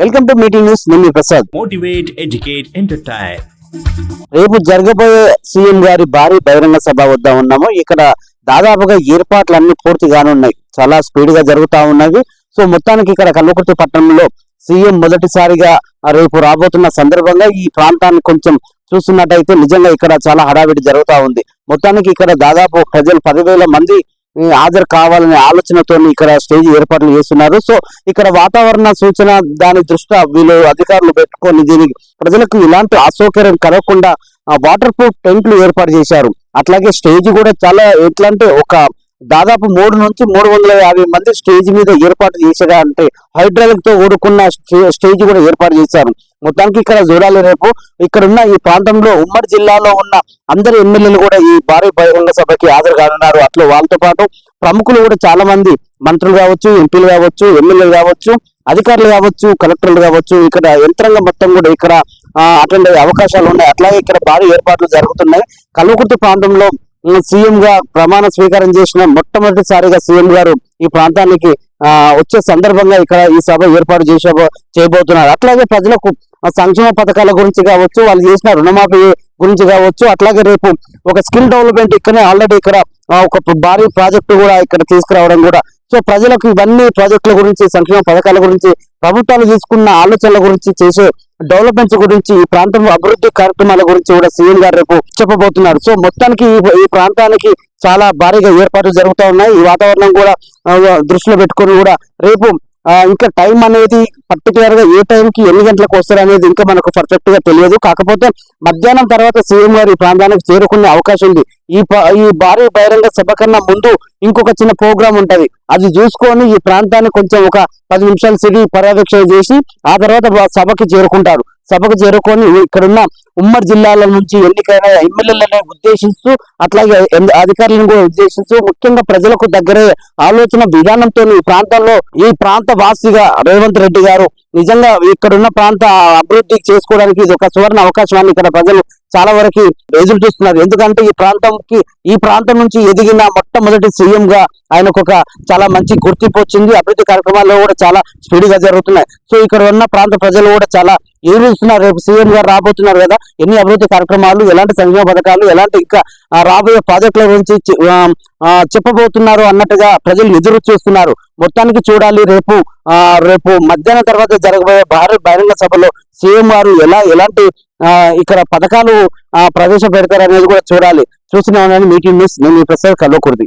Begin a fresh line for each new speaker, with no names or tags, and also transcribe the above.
Welcome to meeting news నేను Prasad.
Motivate, educate, entertain.
రేపు జరగబోయే సీఎం గారి భారీ బహిరంగ సభ వద్ద ఉన్నాము. ఇక్కడ దాదాపుగా ఏర్పాట్లు అన్ని పూర్తిగానే ఉన్నాయి. చాలా స్పీడ్గా జరుగుతా ఉన్నవి. సో మొత్తానికి ఇక్కడ కల్వకుర్తి పట్టణంలో సీఎం మొదటిసారిగా రేపు రాబోతున్న సందర్భంగా ఈ ప్రాంతాన్ని కొంచెం చూస్తున్నట్టయితే నిజంగా ఇక్కడ చాలా హడావిడి జరుగుతా ఉంది. మొత్తానికి ఇక్కడ దాదాపు ప్రజలు పదివేల మంది హాజరు కావాలనే ఆలోచనతో ఇక్కడ స్టేజ్ ఏర్పాట్లు చేస్తున్నారు. సో ఇక్కడ వాతావరణ సూచన దాని దృష్ట్యా వీళ్ళు అధికారులు పెట్టుకొని దీనికి ప్రజలకు ఇలాంటి అసౌకర్యం కలగకుండా వాటర్ ప్రూఫ్ టెంట్లు ఏర్పాటు చేశారు. అట్లాగే స్టేజ్ కూడా చాలా ఎట్లా అంటే ఒక దాదాపు మూడు నుంచి మూడు వందల యాభై మంది స్టేజ్ మీద ఏర్పాటు చేశారు అంటే హైడ్రాలిక్తో ఊడుకున్న స్టే- స్టేజ్ కూడా ఏర్పాటు చేశారు. మొత్తానికి ఇక్కడ చూడాలి రేపు. ఇక్కడ ఉన్న ఈ ప్రాంతంలో ఉమ్మడి జిల్లాలో ఉన్న అందరు ఎమ్మెల్యేలు కూడా ఈ భారీ బహిరంగ సభకి హాజరు కానున్నారు. అట్లా వాళ్ళతో పాటు ప్రముఖులు కూడా చాలా మంది మంత్రులు కావచ్చు ఎంపీలు కావచ్చు ఎమ్మెల్యేలు కావచ్చు అధికారులు కావచ్చు కలెక్టర్లు కావచ్చు. ఇక్కడ యంత్రాంగం మొత్తం కూడా ఇక్కడ అటెండ్ అయ్యే అవకాశాలు ఉన్నాయి. అట్లాగే ఇక్కడ భారీ ఏర్పాట్లు జరుగుతున్నాయి. కల్వకుర్తి ప్రాంతంలో సీఎం గా ప్రమాణ స్వీకారం చేసిన మొట్టమొదటిసారిగా సీఎం గారు ఈ ప్రాంతానికి ఆ, వచ్చే సందర్భంగా ఇక్కడ ఈ సభ ఏర్పాటు చేసే చేయబోతున్నారు. అట్లాగే ప్రజలకు సంక్షేమ పథకాల గురించి కావచ్చు వాళ్ళు చేసిన రుణమాఫీ గురించి కావచ్చు అట్లాగే రేపు ఒక స్కిల్ డెవలప్మెంట్ ఇక్కడనే ఆల్రెడీ ఇక్కడ ఒక భారీ ప్రాజెక్టు కూడా ఇక్కడ తీసుకురావడం కూడా. సో ప్రజలకు ఇవన్నీ ప్రాజెక్టుల గురించి సంక్షేమ పథకాల గురించి ప్రభుత్వాలు తీసుకున్న ఆలోచనల గురించి చేసే డెవలప్మెంట్స్ గురించి ఈ ప్రాంతంలో అభివృద్ధి కార్యక్రమాల గురించి కూడా సీఎం గారు రేపు చెప్పబోతున్నారు. సో మొత్తానికి ఈ- ఈ ప్రాంతానికి చాలా భారీగా ఏర్పాట్లు జరుగుతూ ఉన్నాయి. ఈ వాతావరణం కూడా దృష్టిలో పెట్టుకొని కూడా రేపు ఇంకా టైం అనేది పర్టికులర్గా ఏ టైంకి ఎన్ని గంటలకు వస్తారు అనేది ఇంకా మనకు పర్ఫెక్ట్గా తెలియదు. కాకపోతే మధ్యాహ్నం తర్వాత సీఎం గారు ఈ ప్రాంతానికి చేరుకునే అవకాశం ఉంది. ఈ ఈ భారీ బహిరంగ సభ కన్నా ముందు ఇంకొక చిన్న ప్రోగ్రామ్ ఉంటది. అది చూసుకొని ఈ ప్రాంతాన్ని కొంచెం ఒక పది నిమిషాలు సిరి పర్యవేక్షణ చేసి ఆ తర్వాత సభకి చేరుకుంటారు. సభకు చేరుకొని ఇక్కడున్న ఉమ్మడి జిల్లాల నుంచి ఎన్నికైన ఎమ్మెల్యేలను ఉద్దేశిస్తూ అట్లాగే ఎన్- అధికారులను కూడా ఉద్దేశిస్తూ ముఖ్యంగా ప్రజలకు దగ్గరే ఆలోచన విధానంతో ఈ ప్రాంతంలో ఈ ప్రాంత వాసిగా రేవంత్ రెడ్డి గారు నిజంగా ఇక్కడున్న ప్రాంత అభివృద్ధి చేసుకోవడానికి ఇది ఒక సువర్ణ అవకాశాన్ని ఇక్కడ ప్రజలు చాలా వరకు ఎదురు చూస్తున్నారు. ఎందుకంటే ఈ ప్రాంతంకి ఈ ప్రాంతం నుంచి ఎదిగిన మొట్టమొదటి సీఎం గా ఆయనకు ఒక చాలా మంచి గుర్తింపు వచ్చింది. అభివృద్ధి కార్యక్రమాల్లో కూడా చాలా స్పీడ్గా జరుగుతున్నాయి. సో ఇక్కడ ఉన్న ప్రాంత ప్రజలు కూడా చాలా ఎదురుస్తున్నారు రేపు సీఎం గారు రాబోతున్నారు కదా ఎన్ని అభివృద్ధి కార్యక్రమాలు ఎలాంటి సంక్షేమ పథకాలు ఎలాంటి ఇంకా రాబోయే ప్రాజెక్టుల గురించి చెప్పబోతున్నారు అన్నట్టుగా ప్రజలు ఎదురు చూస్తున్నారు మొత్తానికి చూడాలి. రేపు రేపు మధ్యాహ్నం తర్వాత జరగబోయే భారీ బహిరంగ సభలో సీఎం గారు ఎలా ఎలాంటి ఇక్కడ పథకాలు ఆ, ప్రవేశపెడతారు అనేది కూడా చూడాలి. చూసిన మీటింగ్ న్యూస్ నేను ఈ ప్రసాద్ కలవకూడదు